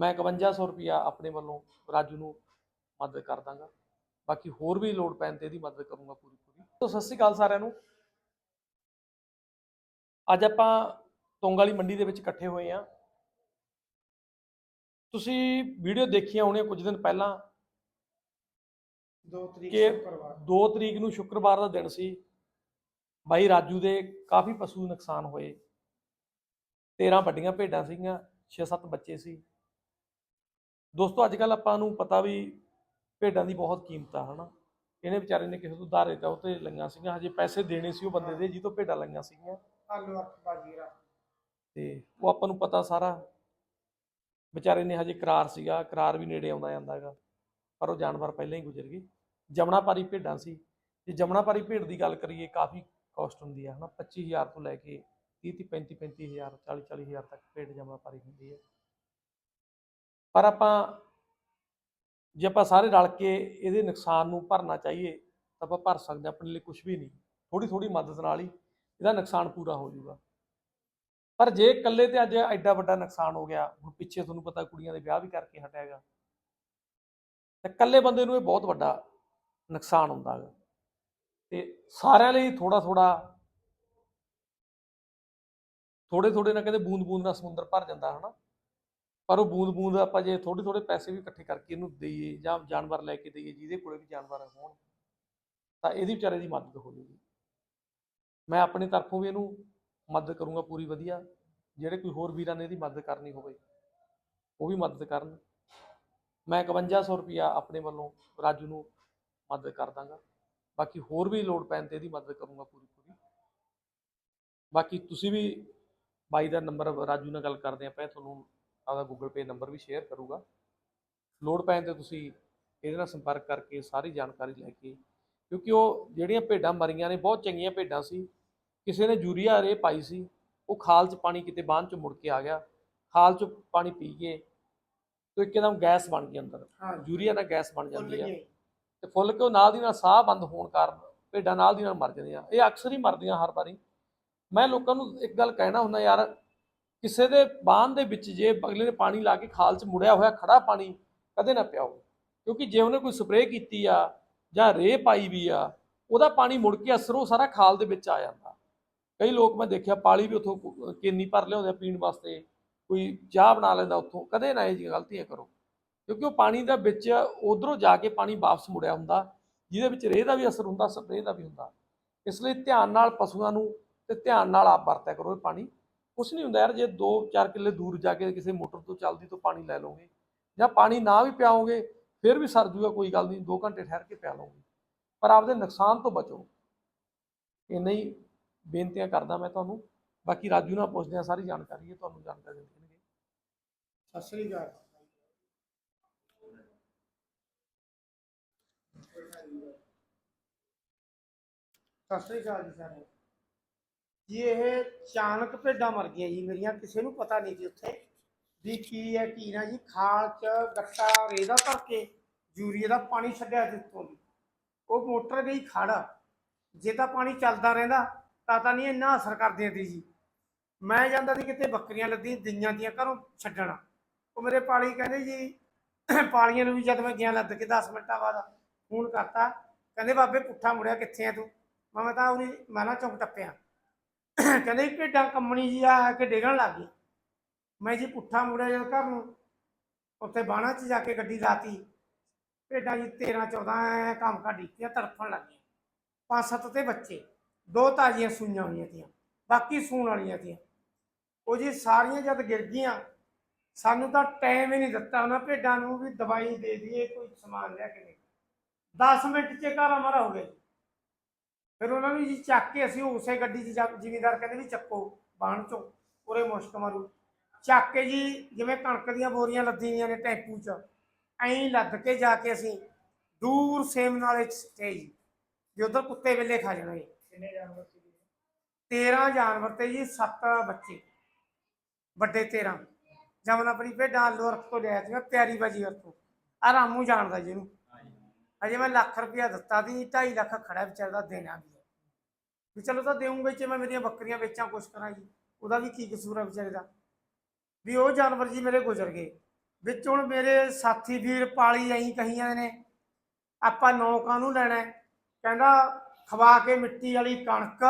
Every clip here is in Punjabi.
ਮੈਂ 5100 ਰੁਪਿਆ ਆਪਣੇ ਵੱਲੋਂ ਰਾਜੂ ਨੂੰ ਮਦਦ ਕਰ ਦਾਂਗਾ। ਬਾਕੀ ਹੋਰ ਵੀ ਲੋੜ ਪੈਣ ਤੇ ਇਹਦੀ ਮਦਦ ਕਰੂੰਗਾ ਪੂਰੀ ਪੂਰੀ। ਤੋਂ ਸਤਿ ਸ਼੍ਰੀ ਅਕਾਲ ਸਾਰਿਆਂ ਨੂੰ। ਅੱਜ ਆਪਾਂ ਤੁੰਗ ਵਾਲੀ ਮੰਡੀ ਦੇ ਵਿੱਚ ਇਕੱਠੇ ਹੋਏ ਆ ਤੁਸੀਂ ਵੀਡੀਓ ਦੇਖੀਆਂ ਹੋਣੀਆਂ ਕੁਝ ਦਿਨ ਪਹਿਲਾਂ। 2 ਤਰੀਕ ਸ਼ੁੱਕਰਵਾਰ। 2 ਤਰੀਕ ਨੂੰ ਸ਼ੁੱਕਰਵਾਰ ਦਾ ਦਿਨ ਸੀ। ਬਾਈ ਰਾਜੂ ਦੇ ਕਾਫੀ ਪਸ਼ੂ ਨੁਕਸਾਨ ਹੋਏ। 13 ਵੱਡੀਆਂ ਭੇਡਾਂ ਸੀਗੀਆਂ 6-7 ਬੱਚੇ ਸੀ। ਦੋਸਤੋ ਅੱਜ ਕੱਲ ਆਪਾਂ ਨੂੰ ਪਤਾ ਵੀ ਭੇਡਾਂ ਦੀ ਬਹੁਤ ਕੀਮਤ ਆ ਹਨਾ? ਇਹਨੇ ਵਿਚਾਰੇ ਨੇ ਕਿਸੇ ਤੋਂ ਉਧਾਰੇ ਤਾਂ ਉਤੇ ਲਈਆਂ ਸੀਗੀਆਂ ਹਜੇ ਪੈਸੇ ਦੇਣੇ ਸੀ ਉਹ ਬੰਦੇ ਦੇ ਜਿਹਤੋਂ ਭੇਡਾਂ ਲਈਆਂ ਸੀਗੀਆਂ। ਆਲੂ ਅੱਖ ਬਾਜੀਰਾ ਤੇ ਉਹ ਆਪਾਂ ਨੂੰ ਪਤਾ ਸਾਰਾ। ਵਿਚਾਰੇ ਨੇ ਹਜੇ ਕਰਾਰ ਸੀਗਾ ਕਰਾਰ ਵੀ ਨੇੜੇ ਆਉਂਦਾ ਜਾਂਦਾ ਹੈਗਾ ਪਰ ਉਹ ਜਾਨਵਰ ਪਹਿਲਾਂ ਹੀ ਗੁਜ਼ਰ ਗਏ। ਜਮਣਾਪਾਰੀ ਭੇਡਾਂ ਸੀ। ਜੇ ਜਮਣਾਪਾਰੀ ਭੇਡ ਦੀ ਗੱਲ ਕਰੀਏ ਕਾਫੀ ਕਾਸਟ ਹੁੰਦੀ ਹੈ ਹਨਾ? 25000 ਤੋਂ ਲੈ ਕੇ 30 30 35 35000 40 40000 ਤੱਕ ਭੇਡ ਜਮਣਾਪਾਰੀ ਹੁੰਦੀ ਹੈ ਪਰ ਆਪਾਂ ਜੇ ਆਪਾਂ ਸਾਰੇ ਰਲ ਕੇ ਇਹਦੇ ਨੁਕਸਾਨ ਨੂੰ ਭਰਨਾ ਚਾਹੀਏ, ਤਾਂ ਆਪਾਂ ਭਰ ਸਕਦੇ ਹਾਂ, ਆਪਣੇ ਲਈ ਕੁਝ ਵੀ ਨਹੀਂ। ਥੋੜੀ ਥੋੜੀ ਮਦਦ ਨਾਲ ਹੀ ਇਹਦਾ ਨੁਕਸਾਨ ਪੂਰਾ ਹੋ ਜਾਊਗਾ। ਪਰ ਜੇ ਇਕੱਲੇ ਤੇ ਅੱਜ ਐਡਾ ਵੱਡਾ ਨੁਕਸਾਨ ਹੋ ਗਿਆ, ਹੁਣ ਪਿੱਛੇ ਤੁਹਾਨੂੰ ਪਤਾ ਕੁੜੀਆਂ ਦੇ ਵਿਆਹ ਵੀ ਕਰਕੇ ਹਟਿਆਗਾ ਤੇ ਇਕੱਲੇ ਬੰਦੇ ਨੂੰ ਇਹ ਬਹੁਤ ਵੱਡਾ ਨੁਕਸਾਨ ਹੁੰਦਾ ਹੈਗਾ। ਤੇ ਸਾਰਿਆਂ ਲਈ ਥੋੜਾ ਥੋੜਾ ਥੋੜੇ ਥੋੜੇ ਨਾਲ ਕਹਿੰਦੇ ਬੂੰਦ ਬੂੰਦ ਨਾਲ ਸਮੁੰਦਰ ਭਰ ਜਾਂਦਾ, ਹਨਾ? ਪਰ ਉਹ ਬੂੰਦ ਬੂੰਦ ਆਪਾਂ ਜੇ ਥੋੜੇ ਥੋੜੇ ਪੈਸੇ ਵੀ ਇਕੱਠੇ ਕਰਕੇ ਇਹਨੂੰ ਦਈਏ ਜਾਂ ਜਾਨਵਰ ਲੈ ਕੇ ਦਈਏ ਜਿਹਦੇ ਕੋਲੇ ਵੀ ਜਾਨਵਰ ਹੋਣ, ਤਾਂ ਇਹਦੀ ਵਿਚਾਰੇ ਦੀ ਮਦਦ ਹੋ ਜੂਗੀ। ਮੈਂ ਆਪਣੇ ਤਰਫੋਂ ਵੀ ਇਹਨੂੰ ਮਦਦ ਕਰੂੰਗਾ ਪੂਰੀ ਵਧੀਆ, ਜਿਹੜੇ ਕੋਈ ਹੋਰ ਵੀਰਾਂ ਨੇ ਇਹਦੀ ਮਦਦ ਕਰਨੀ ਹੋਵੇ, ਉਹ ਵੀ ਮਦਦ ਕਰਨ। ਮੈਂ 5100 ਰੁਪਿਆ ਆਪਣੇ ਵੱਲੋਂ ਰਾਜੂ ਨੂੰ ਮਦਦ ਕਰ ਦਾਂਗਾ। ਬਾਕੀ ਹੋਰ ਵੀ ਲੋੜ ਪੈਣ ਤੇ ਇਹਦੀ ਮਦਦ ਕਰੂੰਗਾ ਪੂਰੀ ਪੂਰੀ। ਬਾਕੀ ਤੁਸੀਂ ਵੀ ਬਾਈ ਦਾ ਨੰਬਰ ਰਾਜੂ ਨਾਲ ਗੱਲ ਕਰਦੇ ਆਪਾਂ ਤੁਹਾਨੂੰ ਆਪਦਾ ਗੂਗਲ ਪੇ ਨੰਬਰ ਵੀ ਸ਼ੇਅਰ ਕਰੂਗਾ। ਲੋੜ ਪੈਣ ਤੇ ਤੁਸੀਂ ਇਹਦੇ ਨਾਲ ਸੰਪਰਕ ਕਰਕੇ ਸਾਰੀ ਜਾਣਕਾਰੀ ਲੈ ਕੇ ਕਿਉਂਕਿ ਉਹ ਜਿਹੜੀਆਂ ਭੇਡਾਂ ਮਰੀਆਂ ਨੇ ਬਹੁਤ ਚੰਗੀਆਂ ਭੇਡਾਂ ਸੀ। ਕਿਸੇ ਨੇ ਯੂਰੀਆ ਰੇ ਪਾਈ ਸੀ ਉਹ ਖਾਲ 'ਚ ਪਾਣੀ ਕਿਤੇ ਬਾਂਹ 'ਚ ਮੁੜ ਕੇ ਆ ਗਿਆ। ਖਾਲ 'ਚ ਪਾਣੀ ਪੀ ਕੇ ਤੇ ਇੱਕਦਮ ਗੈਸ ਬਣ ਗਈ ਅੰਦਰ। ਹਾਂ ਯੂਰੀਆ ਨਾਲ ਗੈਸ ਬਣ ਜਾਂਦੀ ਹੈ ਤੇ ਫੁੱਲ ਕੇ ਉਹ ਨਾਲ ਦੀ ਨਾਲ ਸਾਹ ਬੰਦ ਹੋਣ ਕਾਰਨ ਭੇਡਾਂ ਨਾਲ ਦੀ ਨਾਲ ਮਰ ਜਾਂਦੀਆਂ। ਇਹ ਅਕਸਰ ਹੀ ਮਰਦੀਆਂ ਹਰ ਵਾਰੀ। ਮੈਂ ਲੋਕਾਂ ਨੂੰ ਇੱਕ ਗੱਲ ਕਹਿਣਾ ਹੁੰਦਾ ਯਾਰ ਕਿਸੇ ਦੇ ਬਾਂਹ ਦੇ ਵਿੱਚ ਜੇ ਅਗਲੇ ਨੇ ਪਾਣੀ ਲਾ ਕੇ ਖਾਲ 'ਚ ਮੁੜਿਆ ਹੋਇਆ ਖੜਾ ਪਾਣੀ, ਕਦੇ ਨਾ ਪਿਆਓ। ਕਿਉਂਕਿ ਜੇ ਉਹਨੇ ਕੋਈ ਸਪਰੇਅ ਕੀਤੀ ਆ ਜਾਂ ਰੇਹ ਪਾਈ ਵੀ ਆ, ਉਹਦਾ ਪਾਣੀ ਮੁੜ ਕੇ ਅਸਰ ਉਹ ਸਾਰਾ ਖਾਲ ਦੇ ਵਿੱਚ ਆ ਜਾਂਦਾ। ਕਈ ਲੋਕ ਮੈਂ ਦੇਖਿਆ ਪਾਲੀ ਵੀ ਉੱਥੋਂ ਕੇਨੀ ਭਰ ਲਿਆਉਂਦੇ ਪੀਣ ਵਾਸਤੇ, ਕੋਈ ਚਾਹ ਬਣਾ ਲੈਂਦਾ ਉੱਥੋਂ, ਕਦੇ ਨਾ ਇਹ ਜਿਹੀ ਗਲਤੀਆਂ ਕਰੋ। ਕਿਉਂਕਿ ਉਹ ਪਾਣੀ ਦਾ ਵਿੱਚ ਉਧਰੋਂ ਜਾ ਕੇ ਪਾਣੀ ਵਾਪਸ ਮੁੜਿਆ ਹੁੰਦਾ, ਜਿਹਦੇ ਵਿੱਚ ਰੇਹ ਦਾ ਵੀ ਅਸਰ ਹੁੰਦਾ, ਸਪਰੇਅ ਦਾ ਵੀ ਹੁੰਦਾ। ਇਸ ਲਈ ਧਿਆਨ ਨਾਲ ਪਸ਼ੂਆਂ ਨੂੰ ਤੇ ਧਿਆਨ ਨਾਲ ਆਪ ਵਰਤਿਆ ਕਰੋ ਇਹ ਪਾਣੀ। ਕੁਛ ਨਹੀਂ ਹੁੰਦਾ ਯਾਰ, ਜੇ 2-4 ਕਿੱਲੇ ਦੂਰ ਜਾ ਕੇ ਕਿਸੇ ਮੋਟਰ ਤੋਂ ਚੱਲਦੀ ਤੋਂ ਪਾਣੀ ਲੈ ਲਓਗੇ ਜਾਂ ਪਾਣੀ ਨਾ ਵੀ ਪਿਆਓਗੇ, ਫਿਰ ਵੀ ਸਰ ਜੂਗਾ, ਕੋਈ ਗੱਲ ਨਹੀਂ 2 ਘੰਟੇ ਠਹਿਰ ਕੇ ਪਿਆ ਲਓਗੇ। ਪਰ ਆਪਦੇ ਨੁਕਸਾਨ ਤੋਂ ਬਚੋ। ਇੰਨਾ ਹੀ ਬੇਨਤੀਆਂ ਕਰਦਾ ਮੈਂ ਤੁਹਾਨੂੰ। ਬਾਕੀ ਰਾਜੂ ਨਾਲ ਪੁੱਛਦੇ ਆ ਸਾਰੀ ਜਾਣਕਾਰੀ ਹੈ, ਤੁਹਾਨੂੰ ਜਾਣਕਾਰੀ ਦੇਣਗੇ। ਸਤਿ ਸ੍ਰੀ ਅਕਾਲ। ਸਤਿ ਸ੍ਰੀ ਅਕਾਲ ਜੀ ਸਾਰੇ ਜੀ ਇਹ ਚਾਨਕ ਭੇਡਾਂ ਮਰ ਗਈਆਂ ਜੀ ਮੇਰੀਆਂ, ਕਿਸੇ ਨੂੰ ਪਤਾ ਨਹੀਂ ਜੀ ਉੱਥੇ। ਵੀ ਕੀ ਹੈ, ਕੀ ਨਾ ਜੀ, ਖਾਲ ਚ ਗੱਟਾ ਰੇਦਾ ਭਰ ਕੇ ਯੂਰੀਆ ਦਾ ਪਾਣੀ ਛੱਡਿਆ ਸੀ ਉੱਤੋਂ ਦੀ ਉਹ ਮੋਟਰ ਗਈ ਖੜ। ਜੇ ਤਾਂ ਪਾਣੀ ਚੱਲਦਾ ਰਹਿੰਦਾ, ਤਾਂ ਤਾਂ ਨਹੀਂ ਇੰਨਾ ਅਸਰ ਕਰਦੀਆਂ ਸੀ ਜੀ। ਮੈਂ ਜਾਂਦਾ ਸੀ ਕਿਤੇ ਬੱਕਰੀਆਂ ਲੱਦੀ ਦਈਆਂ ਦੀਆਂ ਘਰੋਂ ਛੱਡਣਾ। ਉਹ ਮੇਰੇ ਪਾਲੀ ਕਹਿੰਦੇ ਜੀ, ਪਾਲੀਆਂ ਨੂੰ ਵੀ ਜਦ ਮੈਂ ਗਿਆ ਲੱਦ ਕੇ 10 ਮਿੰਟਾਂ ਬਾਅਦ ਫੋਨ ਕਰਤਾ। ਕਹਿੰਦੇ, ਬਾਬੇ ਪੁੱਠਾ ਮੁੜਿਆ ਕਿੱਥੇ ਆ ਤੂੰ? ਮੈਂ ਕਿਹਾ ਤਾਂ ਉਹਨੇ ਨਾ ਚੌਕ ਟੱਪਿਆ। ਕਹਿੰਦੇ ਵੀ ਭੇਡਾਂ ਕੰਮਣੀ ਜੀ ਆ ਕੇ ਡੇਗਣ ਲੱਗ ਗਈ। ਮੈਂ ਜੀ ਪੁੱਠਾ ਮੁੜਿਆ ਜਦ ਘਰ ਨੂੰ, ਉੱਥੇ ਬਾਣਾ 'ਚ ਜਾ ਕੇ ਗੱਡੀ ਲਾਤੀ। ਭੇਡਾਂ ਜੀ 13 14 ਕੰਮ ਕਾ ਡੀਤੀਆਂ ਤੜਫਣ ਲੱਗ ਗਈਆਂ। ਪੰਜ, ਸੱਤ ਤੇ ਬੱਚੇ, ਦੋ ਤਾਜ਼ੀਆਂ ਸੂਈਆਂ ਹੋਈਆਂ ਤੀਆਂ, ਬਾਕੀ ਸੂਣ ਵਾਲੀਆਂ ਤੀਆਂ। ਉਹ ਜੀ ਸਾਰੀਆਂ ਜਦ ਗਿਰ ਗਈਆਂ, ਸਾਨੂੰ ਤਾਂ ਟਾਈਮ ਹੀ ਨਹੀਂ ਦਿੱਤਾ ਉਹਨਾਂ ਭੇਡਾਂ ਨੂੰ ਵੀ ਦਵਾਈ ਦੇ ਦਈਏ, ਕੋਈ ਸਮਾਨ ਲੈ ਕੇ ਦੇ। 10 ਮਿੰਟ 'ਚ ਘਰ ਹਮਾਰਾ ਹੋ ਗਿਆ ਫਿਰ ਉਹਨਾਂ ਨੂੰ ਜੀ ਚੱਕ ਕੇ ਅਸੀਂ ਉਸੇ ਗੱਡੀ 'ਚ ਜਾ- ਜ਼ਿਮੀਂਦਾਰ ਕਹਿੰਦੇ ਵੀ ਚੱਕੋ ਬਾਣ ਚੋਂ ਉਰੇ ਮੁਸ਼ਕ ਮਾਰੂ। ਚੱਕ ਕੇ ਜੀ ਜਿਵੇਂ ਕਣਕ ਦੀਆਂ ਬੋਰੀਆਂ ਲੱਦੀਆਂ ਨੇ ਟੈਂਪੂ 'ਚ ਐਂ ਲੱਦ ਕੇ ਜਾ ਕੇ ਅਸੀਂ ਦੂਰ ਸੇਮ ਨਾਲੇ 'ਚ ਤੇ ਜੀ ਵੀ ਉਧਰ ਕੁੱਤੇ ਵੇਲੇ ਖਾ ਜਾਣਾ ਜੀ ਕਿੰਨੇ ਜਾਨਵਰ ਸੀ 13 ਜਾਨਵਰ ਤੇ ਜੀ 7 ਬੱਚੇ ਵੱਡੇ 13 ਜਮਨ ਆਪਣੀ ਭੇਡਾਂ ਆਲੂ ਅਰਖ ਤੋਂ ਲਿਆ ਸੀ ਮੈਂ ਪਿਆਰੀ ਬਾਜੀ ਅਰਥੋਂ। ਆ ਰਾਮੂ ਜਾਣਦਾ ਜਿਹਨੂੰ ਹਜੇ ਮੈਂ ਲੱਖ ਰੁਪਇਆ ਦਿੱਤਾ ਸੀ 2.5 ਲੱਖ ਖੜਾ ਵਿਚਾਰ ਦਾ ਦੇਣਾ ਵੀ ਹੈ। ਵੀ ਚਲੋ ਤਾਂ ਦੇਉਂਗੇ, ਜੇ ਮੈਂ ਮੇਰੀਆਂ ਬੱਕਰੀਆਂ ਵੇਚਾਂ, ਕੁਛ ਕਰਾਂ ਜੀ। ਉਹਦਾ ਵੀ ਕੀ ਕਸੂਰ ਹੈ ਵਿਚਾਰੇ ਦਾ? ਵੀ ਉਹ ਜਾਨਵਰ ਜੀ ਮੇਰੇ ਗੁਜ਼ਰ ਗਏ। ਵਿੱਚ ਹੁਣ ਮੇਰੇ ਸਾਥੀ ਵੀਰ ਪਾਲੀ ਐਂ ਕਹੀਆਂ ਨੇ, ਆਪਾਂ ਨੌਕਾਂ ਨੂੰ ਲੈਣਾ ਕਹਿੰਦਾ, ਖਵਾ ਕੇ ਮਿੱਟੀ ਵਾਲੀ ਕਣਕ।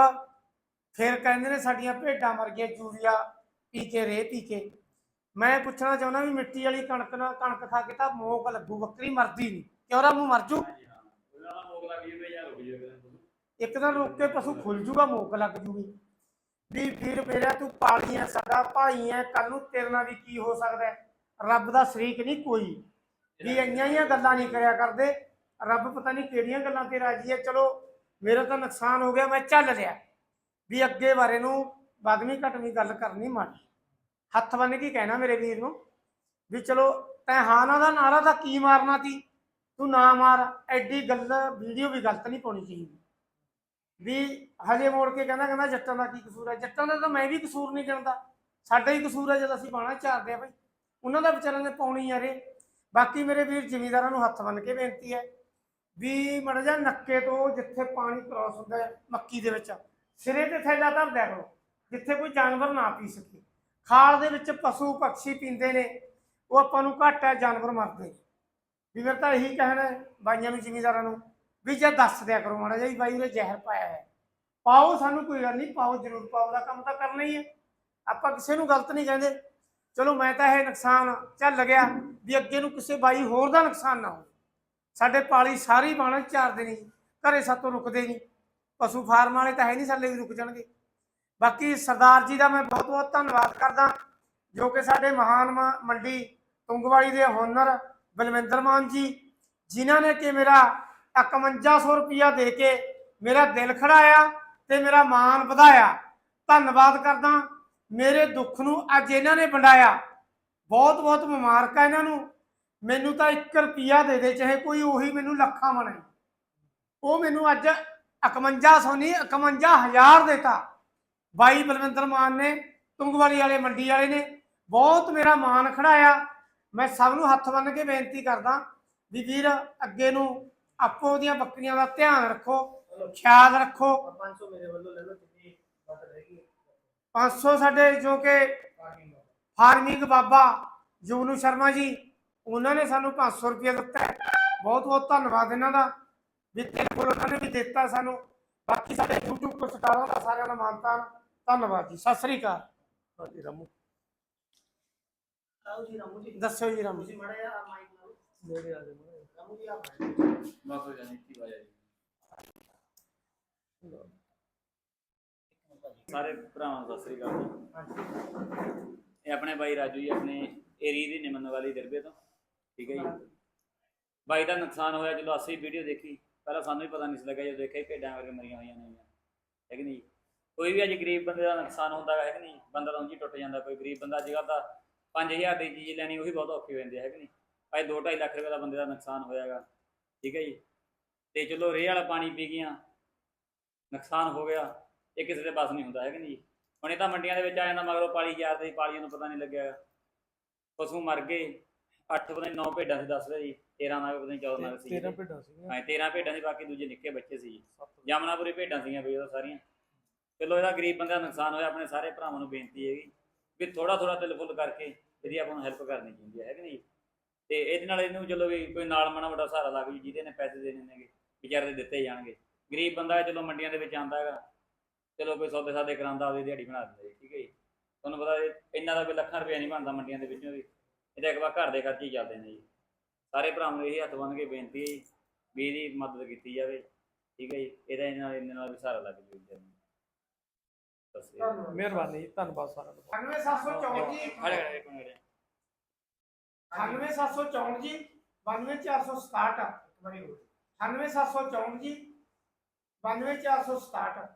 ਫਿਰ ਕਹਿੰਦੇ ਨੇ ਸਾਡੀਆਂ ਭੇਡਾਂ ਮਰ ਗਈਆਂ, ਯੂਰੀਆ ਪੀ ਕੇ ਰੇ ਪੀ ਕੇ। ਮੈਂ ਪੁੱਛਣਾ ਚਾਹੁੰਦਾ ਵੀ ਮਿੱਟੀ ਵਾਲੀ ਕਣਕ ਨਾਲ ਕਣਕ ਖਾ ਕੇ ਤਾਂ ਮੋਕ ਲੱਗੂ, ਬੱਕਰੀ ਮਰਦੀ ਨਹੀਂ ਕਿਉਂ ਰਾਮੂ ਮਰ ਜੂ? ਇੱਕ ਦਿਨ ਰੁਕ ਕੇ ਪਸ਼ੂ ਖੁੱਲ ਜੂਗਾ ਮੋਕ ਲੱਗ ਜੂਗੀ। ਵੀ ਵੀਰ ਮੇਰਾ ਤੂੰ ਪਾਲੀ ਹੈ ਸਾਡਾ ਭਾਈ ਹੈ ਕੱਲ ਨੂੰ ਤੇਰੇ ਨਾਲ ਵੀ ਕੀ ਹੋ ਸਕਦਾ? ਰੱਬ ਦਾ ਸ਼ਰੀਕ ਨਹੀਂ ਕੋਈ। ਵੀ ਇੰਨੀਆਂ ਹੀ ਗੱਲਾਂ ਨਹੀਂ ਕਰਿਆ ਕਰਦੇ। ਰੱਬ ਪਤਾ ਨਹੀਂ ਕਿਹੜੀਆਂ ਗੱਲਾਂ ਤੇ ਰਾਜੀ ਹੈ। ਚਲੋ ਮੇਰਾ ਤਾਂ ਨੁਕਸਾਨ ਹੋ ਗਿਆ ਮੈਂ ਚੱਲ ਲਿਆ ਵੀ ਅੱਗੇ ਬਾਰੇ ਨੂੰ ਬਾਦਵੀਂ ਘਟਵੀਂ ਗੱਲ ਕਰਨੀ ਮਾੜੀ। ਹੱਥ ਬੰਨ ਕੇ ਕਹਿਣਾ ਮੇਰੇ ਵੀਰ ਨੂੰ। ਵੀ ਚਲੋ ਤੈਂ ਹਾਨਾ ਦਾ ਨਾਰਾ ਤਾਂ ਕੀ ਮਾਰਨਾ ਤੀ ਤੂੰ ਨਾ ਮਾਰ, ਐਡੀ ਗੱਲ, ਵੀਡੀਓ ਵੀ ਗਲਤ ਨਹੀਂ ਪਾਉਣੀ ਚਾਹੀਦੀ। ਵੀ ਹਜੇ ਮੋੜ ਕੇ ਕਹਿੰਦਾ ਕਹਿੰਦਾ ਜੱਟਾਂ ਦਾ ਕੀ ਕਸੂਰ ਹੈ? ਜੱਟਾਂ ਦਾ ਤਾਂ ਮੈਂ ਵੀ ਕਸੂਰ ਨਹੀਂ ਗਿਣਦਾ। ਸਾਡਾ ਹੀ ਕਸੂਰ ਹੈ ਜਦ ਅਸੀਂ ਬਾਣਾ ਚਾਰਦੇ ਆ ਭਾਈ ਉਹਨਾਂ ਦਾ ਵਿਚਾਰਿਆਂ ਨੇ ਪਾਉਣੀ ਯਾਰੇ ਬਾਕੀ ਮੇਰੇ ਵੀਰ ਜ਼ਿਮੀਦਾਰਾਂ ਨੂੰ ਹੱਥ ਬੰਨ ਕੇ ਬੇਨਤੀ ਹੈ ਵੀ ਮੜ ਜਾ ਨੱਕੇ ਤੋਂ ਜਿੱਥੇ ਪਾਣੀ ਕ੍ਰਾਸ ਹੁੰਦਾ ਹੈ ਮੱਕੀ ਦੇ ਵਿੱਚ, ਸਿਰੇ ਤੇ ਥੈਲਾ ਧਰ ਕਰੋ, ਜਿੱਥੇ ਕੋਈ ਜਾਨਵਰ ਨਾ ਪੀ ਸਕੇ। ਖਾਲ ਦੇ ਵਿੱਚ ਪਸ਼ੂ ਪੰਛੀ ਪੀਂਦੇ ਨੇ, ਉਹ ਆਪਾਂ ਨੂੰ ਘੱਟ ਹੈ, ਜਾਨਵਰ ਮਰਦੇ ਨੇ। ਵੀ ਮੇਰਾ ਤਾਂ ਇਹੀ ਕਹਿਣਾ ਹੈ ਬਾਈਆਂ ਨੂੰ, ਜ਼ਿਮੀਂਦਾਰਾਂ ਨੂੰ ਵੀ ਜੇ ਦੱਸ ਦਿਆ ਕਰੋ ਮਾੜਾ ਜਿਹਾ ਬਾਈ ਉਹਨੇ ਜ਼ਹਿਰ ਪਾਇਆ ਹੈ। ਪਾਓ, ਸਾਨੂੰ ਕੋਈ ਗੱਲ ਨਹੀਂ, ਪਾਓ, ਜ਼ਰੂਰ ਪਾਓ ਦਾ ਕੰਮ ਤਾਂ ਕਰਨਾ ਹੀ ਹੈ। ਆਪਾਂ ਕਿਸੇ ਨੂੰ ਗਲਤ ਨਹੀਂ ਕਹਿੰਦੇ। ਚਲੋ ਮੈਂ ਤਾਂ ਇਹ ਨੁਕਸਾਨ ਚੱਲ ਗਿਆ ਵੀ ਅੱਗੇ ਨੂੰ ਕਿਸੇ ਬਾਈ ਹੋਰ ਦਾ ਨੁਕਸਾਨ ਨਾ ਹੋ ਸਾਡੇ ਪਾਲੀ ਸਾਰੀ ਬਾਣਾ ਚਾਰਦੇ ਨਹੀਂ ਘਰੇ ਸਾਤੋਂ ਰੁਕਦੇ ਨਹੀਂ। ਪਸ਼ੂ ਫਾਰਮ ਵਾਲੇ ਤਾਂ ਹੈ ਨਹੀਂ ਸਾਡੇ ਵੀ ਰੁਕ ਜਾਣਗੇ। ਬਾਕੀ ਸਰਦਾਰ ਜੀ ਦਾ ਮੈਂ ਬਹੁਤ ਬਹੁਤ ਧੰਨਵਾਦ ਕਰਦਾ। ਜੋ ਕਿ ਸਾਡੇ ਮਹਾਨ ਮ- ਮੰਡੀ, ਤੁੰਗਵਾਲੀ ਦੇ ਹੋਨਰ ਬਲਵਿੰਦਰ ਮਾਨ ਜੀ, ਜਿਨ੍ਹਾਂ ਨੇ ਕਿ ਮੇਰਾ 5100 ਰੁਪਇਆ ਦੇ ਕੇ ਮੇਰਾ ਦਿਲ ਖੜਾਇਆ ਤੇ ਮੇਰਾ ਮਾਣ ਵਧਾਇਆ। ਧੰਨਵਾਦ ਕਰਦਾ। ਮੇਰੇ ਦੁੱਖ ਨੂੰ ਅੱਜ ਇਹਨਾਂ ਨੇ ਵੰਡਾਇਆ। ਬਹੁਤ ਬਹੁਤ ਮੁਬਾਰਕਾਂ ਇਹਨਾਂ ਨੂੰ। ਮੈਨੂੰ ਤਾਂ 1 ਰੁਪਿਆ ਦੇ ਦੇ, ਚਾਹੇ ਕੋਈ ਉਹੀ ਮੈਨੂੰ ਲੱਖਾਂ ਮਣੇ। ਉਹ ਮੈਨੂੰ ਅੱਜ 5100 ਨਹੀਂ 51000 ਦੇਤਾ। ਬਾਈ ਬਲਵਿੰਦਰ ਮਾਨ ਨੇ, ਤੁੰਗਵਾਲੀ ਵਾਲੇ ਮੰਡੀ ਵਾਲੇ ਨੇ। ਬਹੁਤ ਮੇਰਾ ਮਾਣ ਖੜਾਇਆ। ਮੈਂ ਸਭ ਨੂੰ ਹੱਥ ਬੰਨ ਕੇ ਬੇਨਤੀ ਕਰਦਾ ਵੀ ਵੀਰ, ਅੱਗੇ ਨੂੰ ਆਪੋ ਦੀਆਂ ਬੱਕਰੀਆਂ ਦਾ ਧਿਆਨ ਰੱਖੋ, ਖਿਆਲ ਰੱਖੋ। 500 ਮੇਰੇ ਵੱਲੋਂ ਲੈ ਲਓ ਜਿੰਨੀ ਬਸ ਰਹੇਗੀ 500 ਸਾਡੇ ਜੋ ਕਿ ਫਾਰਮਿੰਗ ਬਾਬਾ ਜੁਗਨੂ ਸ਼ਰਮਾ ਜੀ, ਉਹਨਾਂ ਨੇ ਸਾਨੂੰ 500 ਰੁਪਏ ਦਿੱਤਾ। ਬਹੁਤ ਬਹੁਤ ਧੰਨਵਾਦ ਇਹਨਾਂ ਦਾ, ਵੀ ਬਿਲਕੁਲ ਉਹਨਾਂ ਨੇ ਵੀ ਦਿੱਤਾ ਸਾਨੂੰ। ਬਾਕੀ ਸਾਡੇ YouTube ਤੋਂ ਸਟਾਰਾਂ ਦਾ ਸਾਰਿਆਂ ਦਾ ਮਾਨਤਾ ਧੰਨਵਾਦ ਜੀ, ਸਤਿ ਸ੍ਰੀ ਅਕਾਲ। ਰਾਮੂ। ਆਓ ਜੀ ਰਾਮੂ ਜੀ। ਦੱਸਿਓ ਜੀ ਰਾਮ ਜੀ। ਤੁਸੀਂ ਮੜਾ ਯਾਰ ਮਾਈਕ ਨਾਲ ਨੇੜੇ ਆ ਜਾਓ ਰਾਮੂ ਜੀ ਆਪ ਬਸ ਹੋ ਜਾਣੀ ਕੀ ਵਾਜਾ ਜੀ। ਸਾਰੇ ਭਰਾਵਾਂ ਸਤਿ ਸ੍ਰੀ ਅਕਾਲ ਜੀ। ਇਹ ਆਪਣੇ ਬਾਈ ਰਾਜੂ ਜੀ ਆਪਣੇ ਏਰੀਏ ਦੀ ਨਿਮਨ ਵਾਲੀ ਦਰਬੇ ਤੋਂ। ਠੀਕ ਹੈ ਜੀ। ਬਾਈ ਦਾ ਨੁਕਸਾਨ ਹੋਇਆ ਜਦੋਂ ਅਸੀਂ ਵੀਡੀਓ ਦੇਖੀ ਪਹਿਲਾਂ ਸਾਨੂੰ ਵੀ ਪਤਾ ਨਹੀਂ ਸੀ ਲੱਗਾ ਜਦੋਂ ਦੇਖਿਆ ਭੇਡਾਂ ਵਰਗੇ ਮਰੀਆਂ ਹੋਈਆਂ ਨੇ। ਹੈ ਕਿ ਨਹੀਂ? ਕੋਈ ਵੀ ਅੱਜ ਗਰੀਬ ਬੰਦੇ ਦਾ ਨੁਕਸਾਨ ਹੁੰਦਾ ਹੈ ਕਿ ਨਹੀਂ? ਬੰਦਾ ਤਾਂ ਉਂਝ ਹੀ ਟੁੱਟ ਜਾਂਦਾ ਕੋਈ ਗਰੀਬ ਬੰਦਾ ਅੱਜ ਕੱਲ੍ਹ ਤਾਂ 5000 ਦੀ ਚੀਜ਼ ਲੈਣੀ ਉਹ ਵੀ ਬਹੁਤ ਔਖੀ ਹੋ ਜਾਂਦੀ ਹੈ ਕਿ ਨਹੀਂ? ਅੱਜ 2.5 ਲੱਖ ਰੁਪਏ ਦਾ ਬੰਦੇ ਦਾ ਨੁਕਸਾਨ ਹੋਇਆਗਾ ਠੀਕ ਹੈ ਜੀ? ਤੇ ਚਲੋ ਰੇਹ ਵਾਲਾ ਪਾਣੀ ਪੀ ਗਈਆਂ ਨੁਕਸਾਨ ਹੋ ਗਿਆ ਇਹ ਕਿਸੇ ਦੇ ਬਸ ਨਹੀਂ ਹੁੰਦਾ ਹੈ ਕਿ ਨਹੀਂ? ਹੁਣ ਇਹ ਤਾਂ ਮੰਡੀਆਂ ਦੇ ਵਿੱਚ ਆ ਜਾਂਦਾ ਮਗਰੋਂ ਪਾਲੀ ਯਾਰ ਦੀ ਪਾਲੀਆਂ ਨੂੰ ਪਤਾ ਨਹੀਂ ਲੱਗਿਆ। ਪਸ਼ੂ ਮਰ ਗਏ 8 ਪਤਾ ਨਹੀਂ 9 ਭੇਡਾਂ ਸੀ ਦੱਸਦੇ ਜੀ 13 ਨਾਲ ਪਤਾ ਨਹੀਂ 14 ਨਾਲ ਸੀ 13 ਭੇਡਾਂ ਸੀਗੀਆਂ। ਹਾਂ 13 ਭੇਡਾਂ ਸੀ ਬਾਕੀ ਦੂਜੇ ਨਿੱਕੇ ਬੱਚੇ ਸੀ ਜਮਨਾਪੁਰੀ ਭੇਡਾਂ ਸੀਗੀਆਂ ਬਈ ਉਹ ਸਾਰੀਆਂ। ਚਲੋ ਇਹਦਾ ਗਰੀਬ ਬੰਦੇ ਦਾ ਨੁਕਸਾਨ ਹੋਇਆ ਆਪਣੇ ਸਾਰੇ ਭਰਾਵਾਂ ਨੂੰ ਬੇਨਤੀ ਹੈਗੀ ਵੀ ਥੋੜਾ ਥੋੜਾ ਦਿਲ ਫੁੱਲ ਕਰਕੇ ਇਹਦੀ ਆਪਾਂ ਨੂੰ ਹੈਲਪ ਕਰਨੀ ਚਾਹੀਦੀ ਹੈ ਕਿ ਨਹੀਂ? ਤੇ ਇਹਦੇ ਨਾਲ ਇਹਨੂੰ ਚਲੋ ਵੀ ਕੋਈ ਨਾਲ ਮਾੜਾ ਵੱਡਾ ਸਹਾਰਾ ਲੱਗ ਜੀ ਜਿਹਦੇ ਨੇ ਪੈਸੇ ਦੇਣੇ ਨੇਗੇ, ਵਿਚਾਰੇ ਦੇ ਦਿੱਤੇ ਜਾਣਗੇ। ਗਰੀਬ ਬੰਦਾ ਚਲੋ ਮੰਡੀਆਂ ਦੇ ਵਿੱਚ ਆਂਦਾ ਹੈਗਾ। ਚਲੋ ਕੋਈ ਸੌਦੇ ਸਾਦੇ ਕਰਾਂਦਾ ਆਪਦੀ ਦਿਹਾੜੀ ਬਣਾ ਦਿੰਦਾ ਜੀ, ਠੀਕ ਹੈ ਜੀ। ਤੁਹਾਨੂੰ ਪਤਾ ਇਹਨਾਂ ਦਾ ਕੋਈ ਲੱਖਾਂ ਰੁਪਇਆ ਨਹੀਂ ਬਣਦਾ ਮੰਡੀਆਂ ਦੇ ਵਿੱਚੋਂ ਵੀ। ਇਹਦਾ ਇੱਕ ਵਾਰ ਘਰ ਦੇ ਖਰਚੇ ਹੀ ਚੱਲਦੇ ਨੇ ਜੀ। ਸਾਰੇ ਭਰਾਵਾਂ ਨੂੰ ਇਹ ਹੱਥ ਬੰਨ ਕੇ ਬੇਨਤੀ ਹੈ ਜੀ, ਵੀ ਇਹਦੀ ਮਦਦ ਕੀਤੀ ਜਾਵੇ, ਠੀਕ ਹੈ ਜੀ। ਇਹਦਾ ਇਹਨਾਂ ਨਾਲ ਇਹਨਾਂ ਨਾਲ ਵੀ ਸਹਾਰਾ ਲੱਗ ਜੂ ਜੀ ਮਿਹਰਬਾਨੀ ਧੰਨਵਾਦ ਸਾਰਿਆਂ ਦਾ। 98764 ਜੀ। ਖੜੇ ਖੜੇ ਇੱਕ ਮਿੰਟ 98764 ਜੀ 92467 ਇੱਕ ਵਾਰੀ ਹੋਰ। 98764 ਜੀ 92467